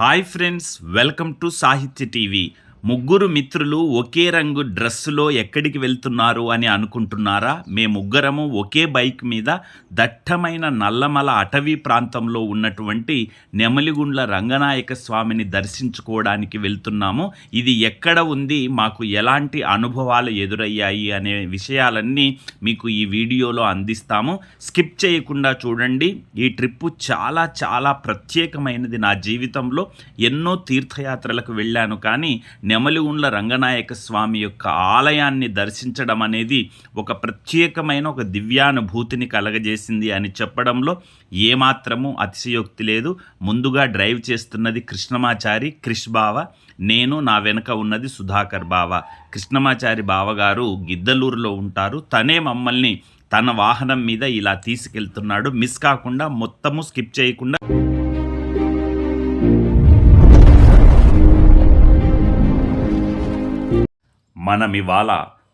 Hi friends welcome to Sahitya TV ముగ్గురు మిత్రులు ఒకే రంగు డ్రెస్సులో ఎక్కడికి వెళ్తున్నారు అని అనుకుంటున్నారా? మేముగ్గరము ఒకే బైక్ మీద దట్టమైన నల్లమల అటవీ ప్రాంతంలో ఉన్నటువంటి నెమలిగుండ్ల రంగనాయక స్వామిని దర్శించుకోవడానికి వెళ్తున్నాము. ఇది ఎక్కడ ఉంది? మాకు ఎలాంటి అనుభవాలు ఎదురయ్యాయి అనే విషయాలన్నీ మీకు ఈ వీడియోలో అందిస్తాము. స్కిప్ చేయకుండా చూడండి. ఈ ట్రిప్పు చాలా చాలా ప్రత్యేకమైనది నా జీవితంలో. ఎన్నో తీర్థయాత్రలకు వెళ్ళాను కానీ నెమలిగుండ్ల రంగనాయక స్వామి యొక్క ఆలయాన్ని దర్శించడం అనేది ఒక ప్రత్యేకమైన ఒక దివ్యానుభూతిని కలగజేసింది అని చెప్పడంలో ఏమాత్రము అతిశయోక్తి లేదు. ముందుగా డ్రైవ్ చేస్తున్నది కృష్ణమాచారి క్రిష్ బావ నేను నా వెనుక ఉన్నది సుధాకర్ బావ. కృష్ణమాచారి బావగారు గిద్దలూరులో ఉంటారు. తనే మమ్మల్ని తన వాహనం మీద ఇలా తీసుకెళ్తున్నాడు. మిస్ కాకుండా మొత్తము స్కిప్ చేయకుండా మనం ఇవాళ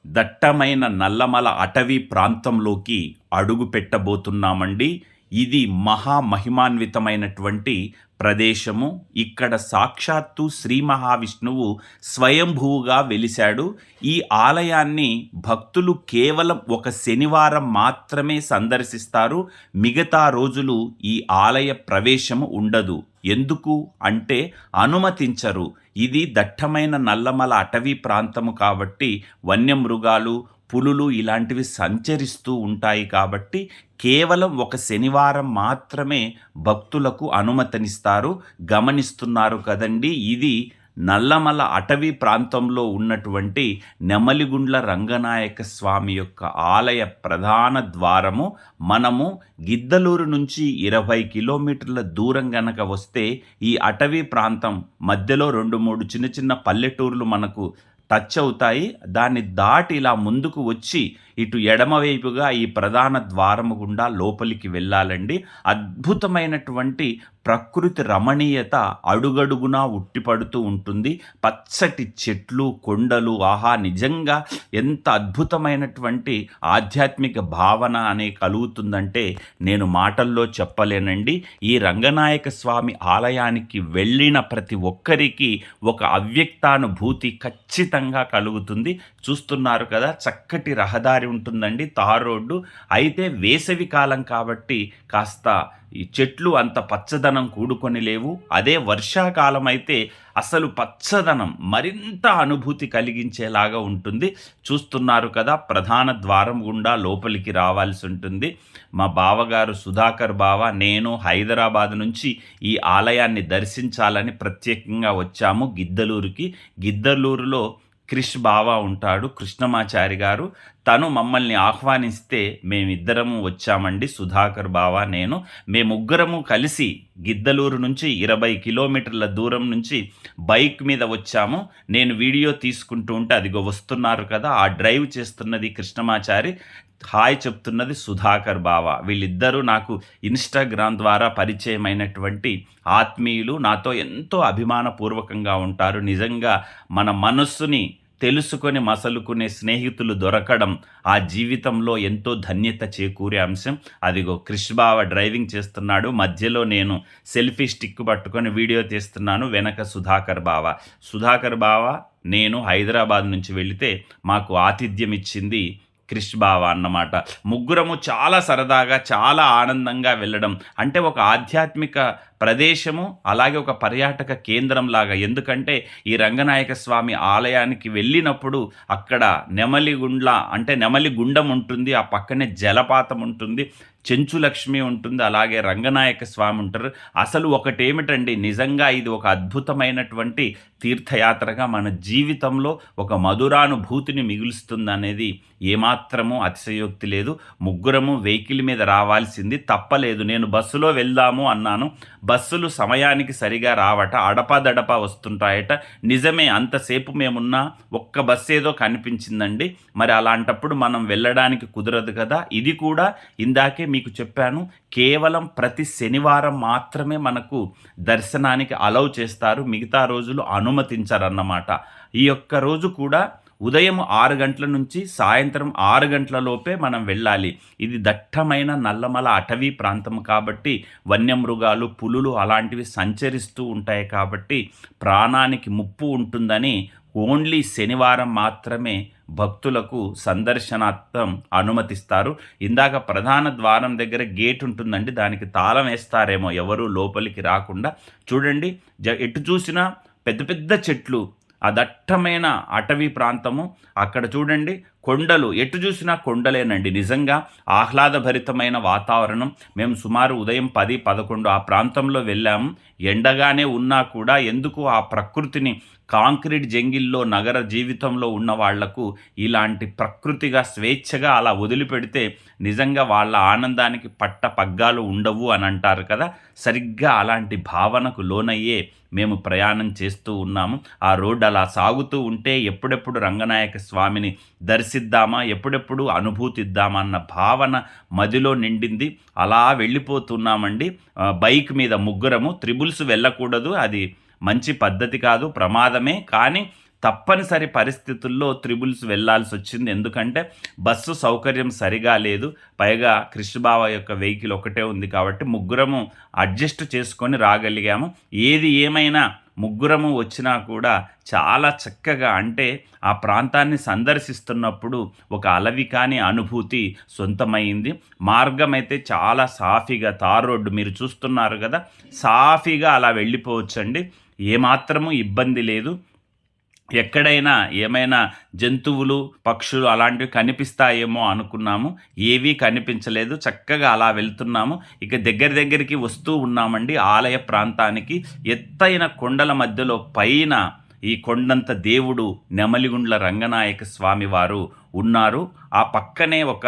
దట్టమైన నల్లమల అటవీ ప్రాంతంలోకి అడుగు పెట్టబోతున్నామండి ఇది మహామహిమాన్వితమైనటువంటి ప్రదేశము. ఇక్కడ సాక్షాత్తు శ్రీ మహావిష్ణువు స్వయంభూగా వెలిశాడు. ఈ ఆలయాన్ని భక్తులు కేవలం ఒక శనివారం మాత్రమే సందర్శిస్తారు. మిగతా రోజులు ఈ ఆలయ ప్రవేశము ఉండదు. ఎందుకు? అంటే అనుమతించరు. ఇది దట్టమైన నల్లమల అటవీ ప్రాంతము కాబట్టి వన్యమృగాలు పులులు ఇలాంటివి సంచరిస్తూ ఉంటాయి కాబట్టి కేవలం ఒక శనివారం మాత్రమే భక్తులకు అనుమతినిస్తారు. గమనిస్తున్నారు కదండి ఇది నల్లమల అటవీ ప్రాంతంలో ఉన్నటువంటి నెమలిగుండ్ల రంగనాయక స్వామి యొక్క ఆలయ ప్రధాన ద్వారము. మనము గిద్దలూరు నుంచి ఇరవై కిలోమీటర్ల దూరం గనక వస్తే ఈ అటవీ ప్రాంతం మధ్యలో రెండు మూడు చిన్న చిన్న పల్లెటూర్లు మనకు టచ్ అవుతాయి. దాన్ని దాటి ఇలా ముందుకు వచ్చి ఇటు ఎడమవైపుగా ఈ ప్రధాన ద్వారము గుండా లోపలికి వెళ్ళాలండి. అద్భుతమైనటువంటి ప్రకృతి రమణీయత అడుగడుగునా ఉట్టిపడుతూ ఉంటుంది. పచ్చటి చెట్లు కొండలు ఆహా నిజంగా ఎంత అద్భుతమైనటువంటి ఆధ్యాత్మిక భావన అనే కలుగుతుందంటే నేను మాటల్లో చెప్పలేనండి. ఈ రంగనాయక స్వామి ఆలయానికి వెళ్ళిన ప్రతి ఒక్కరికి ఒక అవ్యక్తానుభూతి ఖచ్చితంగా కలుగుతుంది. చూస్తున్నారు కదా చక్కటి రహదారి ఉంటుందండి తార్ రోడ్డు. అయితే వేసవి కాలం కాబట్టి కాస్త ఈ చెట్లు అంత పచ్చదనం కూడుకొని లేవు. అదే వర్షాకాలం అయితే అసలు పచ్చదనం మరింత అనుభూతి కలిగించేలాగా ఉంటుంది. చూస్తున్నారు కదా ప్రధాన ద్వారం గుండా లోపలికి రావాల్సి ఉంటుంది. మా బావగారు సుధాకర్ బావ నేను హైదరాబాద్ నుంచి ఈ ఆలయాన్ని దర్శించాలని ప్రత్యేకంగా వచ్చాము గిద్దలూరుకి. గిద్దలూరులో క్రిష్ బావా ఉంటాడు కృష్ణమాచారి గారు. తను మమ్మల్ని ఆహ్వానిస్తే మేమిద్దరము వచ్చామండి. సుధాకర్ బావా నేను. మేముగ్గురము కలిసి గిద్దలూరు నుంచి ఇరవై కిలోమీటర్ల దూరం నుంచి బైక్ మీద వచ్చాము. నేను వీడియో తీసుకుంటూ ఉంటే అదిగో వస్తున్నారు కదా ఆ డ్రైవ్ చేస్తున్నది కృష్ణమాచారి. హాయ్ చెప్తున్నది సుధాకర్ బావ. వీళ్ళిద్దరూ నాకు ఇన్స్టాగ్రామ్ ద్వారా పరిచయమైనటువంటి ఆత్మీయులు. నాతో ఎంతో అభిమానపూర్వకంగా ఉంటారు. నిజంగా మన మనస్సుని తెలుసుకొని మసలుకునే స్నేహితులు దొరకడం ఆ జీవితంలో ఎంతో ధన్యత చేకూరే అంశం. అదిగో క్రిష్ బావ డ్రైవింగ్ చేస్తున్నాడు. మధ్యలో నేను సెల్ఫీ స్టిక్ పట్టుకొని వీడియో తీస్తున్నాను. వెనక సుధాకర్ బావ. సుధాకర్ బావ నేను హైదరాబాద్ నుంచి వెళితే మాకు ఆతిథ్యం ఇచ్చింది క్రిష్ బావ అన్నమాట. ముగ్గురము చాలా సరదాగా చాలా ఆనందంగా వెళ్ళడం అంటే ఒక ఆధ్యాత్మిక ప్రదేశము అలాగే ఒక పర్యాటక కేంద్రం లాగా ఎందుకంటే ఈ రంగనాయక స్వామి ఆలయానికి వెళ్ళినప్పుడు అక్కడ నెమలిగుండ్ల అంటే నెమలి గుండం ఉంటుంది ఆ పక్కనే జలపాతం ఉంటుంది చెంచులక్ష్మి ఉంటుంది అలాగే రంగనాయక స్వామి ఉంటారు. అసలు ఒకటేమిటండి నిజంగా ఇది ఒక అద్భుతమైనటువంటి తీర్థయాత్రగా మన జీవితంలో ఒక మధురానుభూతిని మిగులుస్తుంది అనేది ఏమాత్రము అతిశయోక్తి లేదు. ముగ్గురము వెహికల్ మీద రావాల్సింది తప్పలేదు. నేను బస్సులో వెళ్దాము అన్నాను. బస్సులు సమయానికి సరిగా రావట అడపాదడపా వస్తుంటాయట. నిజమే అంతసేపు మేమున్నా ఒక్క బస్సు ఏదో కనిపించిందండి. మరి అలాంటప్పుడు మనం వెళ్ళడానికి కుదరదు కదా. ఇది కూడా ఇందాకే మీకు చెప్పాను. కేవలం ప్రతి శనివారం మాత్రమే మనకు దర్శనానికి అలౌ చేస్తారు. మిగతా రోజులు అనుమతించరన్నమాట. ఈ యొక్క రోజు కూడా ఉదయం ఆరు గంటల నుంచి సాయంత్రం ఆరు గంటల లోపే మనం వెళ్ళాలి. ఇది దట్టమైన నల్లమల అటవీ ప్రాంతం కాబట్టి వన్యమృగాలు పులులు అలాంటివి సంచరిస్తూ ఉంటాయి కాబట్టి ప్రాణానికి ముప్పు ఉంటుందని ఓన్లీ శనివారం మాత్రమే భక్తులకు సందర్శనార్థం అనుమతిస్తారు. ఇందాక ప్రధాన ద్వారం దగ్గర గేట్ ఉంటుందండి దానికి తాళం వేస్తారేమో ఎవరు లోపలికి రాకుండా. చూడండి జ ఎటు చూసినా పెద్ద పెద్ద చెట్లు ఆ దట్టమైన అటవీ ప్రాంతము. అక్కడ చూడండి కొండలు ఎటు చూసినా కొండలేనండి. నిజంగా ఆహ్లాదభరితమైన వాతావరణం. మేము సుమారు ఉదయం పది పదకొండు ఆ ప్రాంతంలో వెళ్ళాము ఎండగానే ఉన్నా కూడా ఎందుకు ఆ ప్రకృతిని కాంక్రీట్ జంగిల్లో నగర జీవితంలో ఉన్న వాళ్ళకు ఇలాంటి ప్రకృతిగా స్వేచ్ఛగా అలా వదిలిపెడితే నిజంగా వాళ్ళ ఆనందానికి పట్ట పగ్గాలు ఉండవు అని అంటారు కదా. సరిగ్గా అలాంటి భావనకు లోనయ్యే మేము ప్రయాణం చేస్తూ ఉన్నాము. ఆ రోడ్డు అలా సాగుతూ ఉంటే ఎప్పుడెప్పుడు రంగనాయక స్వామిని దర్శిద్దామా ఎప్పుడెప్పుడు అనుభూతిద్దామా? అన్న భావన మదిలో నిండింది. అలా వెళ్ళిపోతున్నామండి. బైక్ మీద ముగ్గురము. త్రిబుల్స్ వెళ్ళకూడదు. అది మంచి పద్ధతి కాదు. ప్రమాదమే. కానీ తప్పనిసరి పరిస్థితుల్లో త్రిబుల్స్ వెళ్ళాల్సి వచ్చింది ఎందుకంటే బస్సు సౌకర్యం సరిగా లేదు. పైగా కృష్ణబావ యొక్క వెహికల్ ఒకటే ఉంది కాబట్టి ముగ్గురము అడ్జస్ట్ చేసుకొని రాగలిగాము. ఏది ఏమైనా ముగ్గురము వచ్చినా కూడా చాలా చక్కగా అంటే ఆ ప్రాంతాన్ని సందర్శిస్తున్నప్పుడు ఒక అలవి కాని అనుభూతి సొంతమైంది. మార్గం అయితే చాలా సాఫీగా తార్ రోడ్డు మీరు చూస్తున్నారు కదా సాఫీగా అలా వెళ్ళిపోవచ్చండి. ఏమాత్రము ఇబ్బంది లేదు. ఎక్కడైనా ఏమైనా జంతువులు పక్షులు అలాంటివి కనిపిస్తాయేమో అనుకున్నాము. ఏవీ కనిపించలేదు. చక్కగా అలా వెళ్తున్నాము. ఇక దగ్గర దగ్గరికి వస్తూ ఉన్నామండి. ఆలయ ప్రాంతానికి. ఎత్తైన కొండల మధ్యలో పైన ఈ కొండంత దేవుడు నెమలిగుండ్ల రంగనాయక స్వామి వారు ఉన్నారు. ఆ పక్కనే ఒక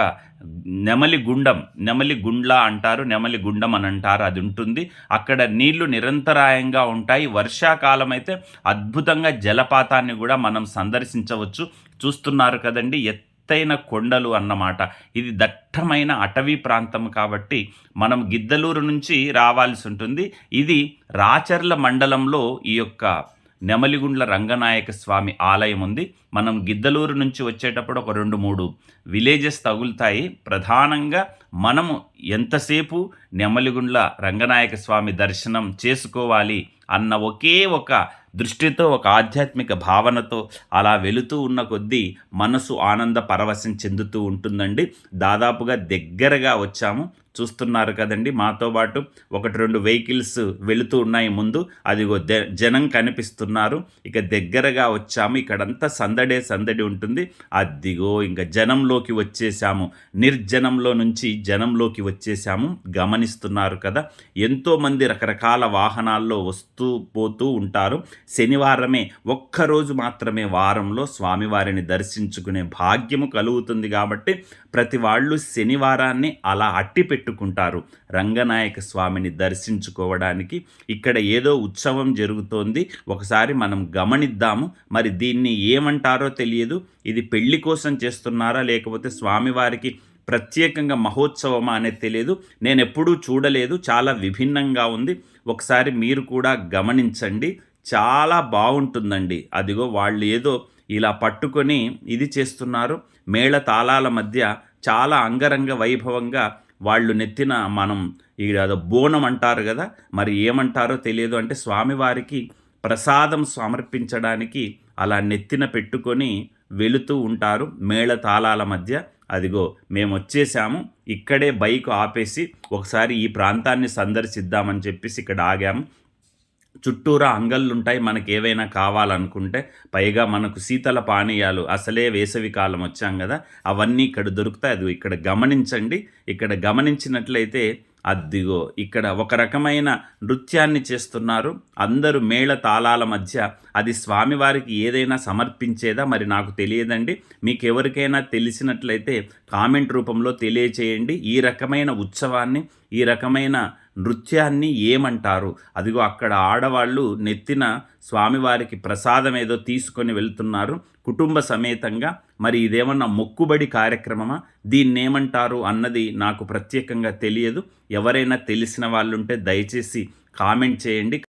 నెమలి గుండం నెమలి గుండ్ల అంటారు నెమలి గుండం అని అంటారు అది ఉంటుంది. అక్కడ నీళ్ళు నిరంతరాయంగా ఉంటాయి. వర్షాకాలం అయితే అద్భుతంగా జలపాతాన్ని కూడా మనం సందర్శించవచ్చు. చూస్తున్నారు కదండి ఎత్తైన కొండలు అన్నమాట. ఇది దట్టమైన అటవీ ప్రాంతం కాబట్టి మనం గిద్దలూరు నుంచి రావాల్సి ఉంటుంది. ఇది రాచర్ల మండలంలో ఈ యొక్క నెమలిగుండ్ల రంగనాయక స్వామి ఆలయం ఉంది. మనం గిద్దలూరు నుంచి వచ్చేటప్పుడు ఒక రెండు మూడు విలేజెస్ తగులుతాయి. ప్రధానంగా మనము ఎంతసేపు నెమలిగుండ్ల రంగనాయక స్వామి దర్శనం చేసుకోవాలి అన్న ఒకే ఒక దృష్టితో ఒక ఆధ్యాత్మిక భావనతో అలా వెళుతూ ఉన్న కొద్దీ మనసు ఆనంద పరవశం చెందుతూ ఉంటుందండి. దాదాపుగా దగ్గరగా వచ్చాము. చూస్తున్నారు కదండి. మాతో పాటు ఒకటి రెండు వెహికల్స్ వెళుతూ ఉన్నాయి ముందు. అదిగో జనం కనిపిస్తున్నారు. ఇక దగ్గరగా వచ్చాము. ఇక్కడంతా సందడే సందడి ఉంటుంది. అదిగో ఇంకా జనంలోకి వచ్చేసాము. నిర్జనంలో నుంచి జనంలోకి వచ్చేసాము. గమనిస్తున్నారు కదా. ఎంతోమంది రకరకాల వాహనాల్లో వస్తూ పోతూ ఉంటారు. శనివారమే ఒక్కరోజు మాత్రమే వారంలో స్వామివారిని దర్శించుకునే భాగ్యము కలుగుతుంది కాబట్టి ప్రతి వాళ్ళు శనివారాన్ని అలా అట్టి పెట్టుకుంటారు. రంగనాయక స్వామిని దర్శించుకోవడానికి ఇక్కడ ఏదో ఉత్సవం జరుగుతోంది. ఒకసారి మనం గమనిద్దాము. మరి దీన్ని ఏమంటారో తెలియదు. ఇది పెళ్ళి కోసం చేస్తున్నారా? లేకపోతే స్వామివారికి ప్రత్యేకంగా మహోత్సవమా అనేది తెలియదు. నేను ఎప్పుడూ చూడలేదు. చాలా విభిన్నంగా ఉంది. ఒకసారి మీరు కూడా గమనించండి. చాలా బాగుంటుందండి. అదిగో వాళ్ళు ఏదో ఇలా పట్టుకొని ఇది చేస్తున్నారు. మేళ తాళాల మధ్య చాలా అంగరంగ వైభవంగా వాళ్ళు నెత్తిన మనం ఈ బోనం అంటారు కదా మరి ఏమంటారో తెలియదు అంటే స్వామివారికి ప్రసాదం సమర్పించడానికి అలా నెత్తిన పెట్టుకొని వెళుతూ ఉంటారు మేళ తాళాల మధ్య. అదిగో మేము వచ్చేసాము ఇక్కడే బైక్ ఆపేసి ఒకసారి ఈ ప్రాంతాన్ని సందర్శిద్దామని చెప్పేసి ఇక్కడ ఆగాము. చుట్టూరా అంగళ్ళు ఉంటాయి మనకి ఏవైనా కావాలనుకుంటే పైగా మనకు శీతల పానీయాలు అసలే వేసవి కాలం వచ్చాం కదా అవన్నీ ఇక్కడ దొరుకుతాయి. అది ఇక్కడ గమనించండి. ఇక్కడ గమనించినట్లయితే అద్దిగో ఇక్కడ ఒక రకమైన నృత్యాన్ని చేస్తున్నారు. అందరూ మేళ తాళాల మధ్య అది స్వామివారికి ఏదైనా సమర్పించేదా? మరి నాకు తెలియదండి. మీకు ఎవరికైనా తెలిసినట్లయితే కామెంట్ రూపంలో తెలియచేయండి. ఈ రకమైన ఉత్సవాన్ని ఈ రకమైన నృత్యాన్ని ఏమంటారు? అదిగో అక్కడ ఆడవాళ్ళు నెత్తిన స్వామివారికి ప్రసాదం ఏదో తీసుకొని వెళ్తున్నారు. కుటుంబ సమేతంగా. మరి ఇదేమన్నా మొక్కుబడి కార్యక్రమమా? దీన్నేమంటారు అన్నది నాకు ప్రత్యేకంగా తెలియదు. ఎవరైనా తెలిసిన వాళ్ళుంటే దయచేసి కామెంట్ చేయండి.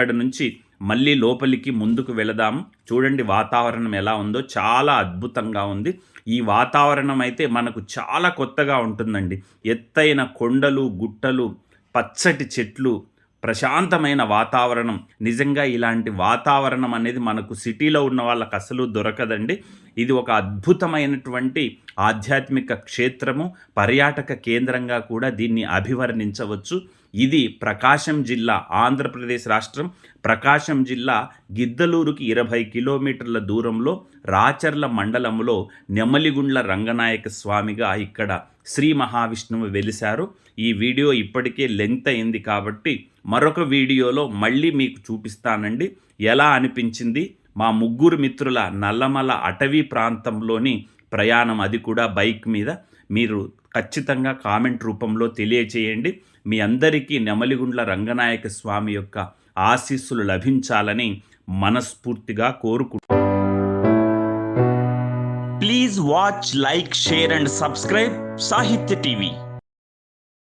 ఇక్కడ నుంచి మళ్ళీ లోపలికి ముందుకు వెళదాం. చూడండి వాతావరణం ఎలా ఉందో. చాలా అద్భుతంగా ఉంది. ఈ వాతావరణం అయితే మనకు చాలా కొత్తగా ఉంటుందండి. ఎత్తైన కొండలు గుట్టలు పచ్చటి చెట్లు ప్రశాంతమైన వాతావరణం. నిజంగా ఇలాంటి వాతావరణం అనేది మనకు సిటీలో ఉన్న వాళ్ళకి అసలు దొరకదండి. ఇది ఒక అద్భుతమైనటువంటి ఆధ్యాత్మిక క్షేత్రము. పర్యాటక కేంద్రంగా కూడా దీన్ని అభివర్ణించవచ్చు. ఇది ప్రకాశం జిల్లా ఆంధ్రప్రదేశ్ రాష్ట్రం. ప్రకాశం జిల్లా గిద్దలూరుకి ఇరవై కిలోమీటర్ల దూరంలో రాచర్ల మండలంలో నెమలిగుండ్ల రంగనాయక స్వామిగా ఇక్కడ శ్రీ మహావిష్ణువు వెలిశారు. ఈ వీడియో ఇప్పటికే లెంగ్త్ అయింది కాబట్టి మరొక వీడియోలో మళ్ళీ మీకు చూపిస్తానండి. ఎలా అనిపించింది? మా ముగ్గురు మిత్రుల నల్లమల అటవీ ప్రాంతంలోని ప్రయాణం అది కూడా బైక్ మీద. మీరు ఖచ్చితంగా కామెంట్ రూపంలో తెలియచేయండి. మీ అందరికీ నెమలిగుండ్ల రంగనాయక స్వామి యొక్క ఆశీస్సులు లభించాలని మనస్ఫూర్తిగా కోరుకుంటు please watch like share and subscribe Sahitya TV